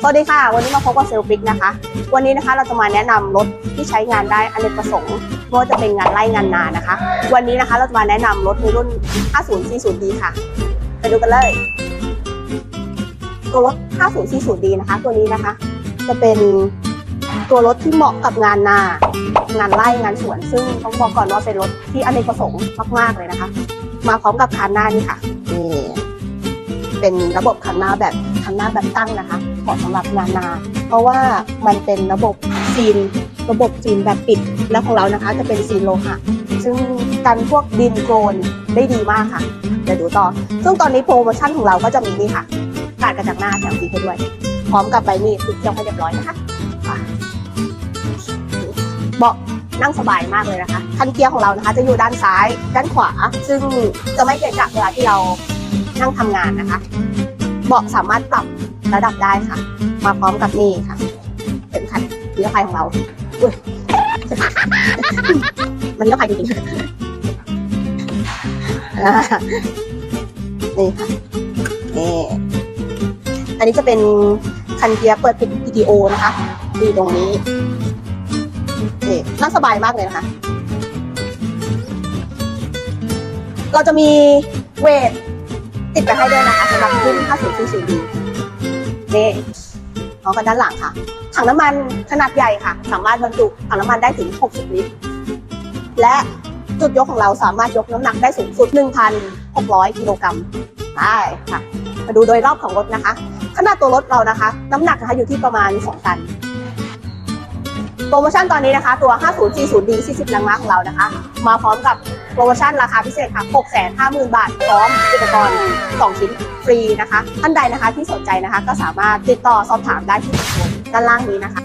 สวัสดีค่ะ วันนี้มาพบกับเซลฟิกนะคะ วันนี้นะคะเราจะมาแนะนำรถที่ใช้งานได้อเนกประสงค์ไม่ว่าจะเป็นงานไร่งานนานะคะ วันนี้นะคะเราจะมาแนะนำรถในรุ่น 5040D ค่ะ ไปดูกันเลยตัวรถ 5040D นะคะ ตัวนี้นะคะ จะเป็นตัวรถที่เหมาะกับงานนา งานไร่งานสวน ซึ่งต้องบอกก่อนว่าเป็นรถที่อเนกประสงค์มากๆเลยนะคะ มาพร้อมกับคานหน้านี่ค่ะ เป็นระบบคันหน้าแบบคันหน้าแบบตั้งนะคะเหมาะสำหรับงานา เพราะว่ามันเป็นระบบซีน ระบบซีนแบบปิด แล้วของเรานะคะจะเป็นซีนโลหะซึ่งกันพวกดินโคลนได้ดีมากค่ะเดี๋ยวดูต่อ ซึ่งตอนนี้โปรโมชั่นของเราก็จะมีนี่ค่ะการกระจังหน้าแถมฟรีให้ด้วย พร้อมกับใบมีดติดเกี่ยวให้เรียบร้อยนะคะอะเบาะนั่งสบายมากเลยนะคะ คันเกียร์ของเรานะคะ จะอยู่ด้านซ้าย ด้านขวา ซึ่งจะไม่เกะกะเวลาที่เรา นั่งทำงานนะคะ เบาะสามารถปรับระดับได้ค่ะ มาพร้อมกับนี่ค่ะเป็นขันนิรภัยของเราอุ๊ยมันนิรภัยจริงๆนี่ค่ะนี่อันนี้จะเป็นคันเกียร์เปิดเปิดวิดีโอนะคะดีตรงนี้นี่นั่งสบายมากเลยนะคะ เราจะมีเวท ติดไปให้ด้วยนะคะสำหรับรุ่น5040 d นี่เอากันด้านหลังค่ะ ถังน้ำมันขนาดใหญ่ค่ะ สามารถบรรจุถังน้ำมันได้ถึง 60 ลิตร และจุดยกของเราสามารถยกน้ำหนักได้สูงสุด 1,600 กิโลกรัมได้ค่ะ มาดูโดยรอบของรถนะคะ ขนาดตัวรถเรานะคะ น้ำหนักนะคะอยู่ที่ประมาณ 2 ตัน โปรโมชั่นตอนนี้นะคะ ตัว 5040D 40 แรงม้าของเรานะคะ มาพร้อมกับ โปรโมชั่นราคาพิเศษค่ะ 650,000 บาท พร้อมอุปกรณ์ 2 ชิ้นฟรีนะคะ ท่านใดนะคะที่สนใจนะคะ ก็สามารถติดต่อสอบถามได้ที่ด้านล่างนี้นะคะ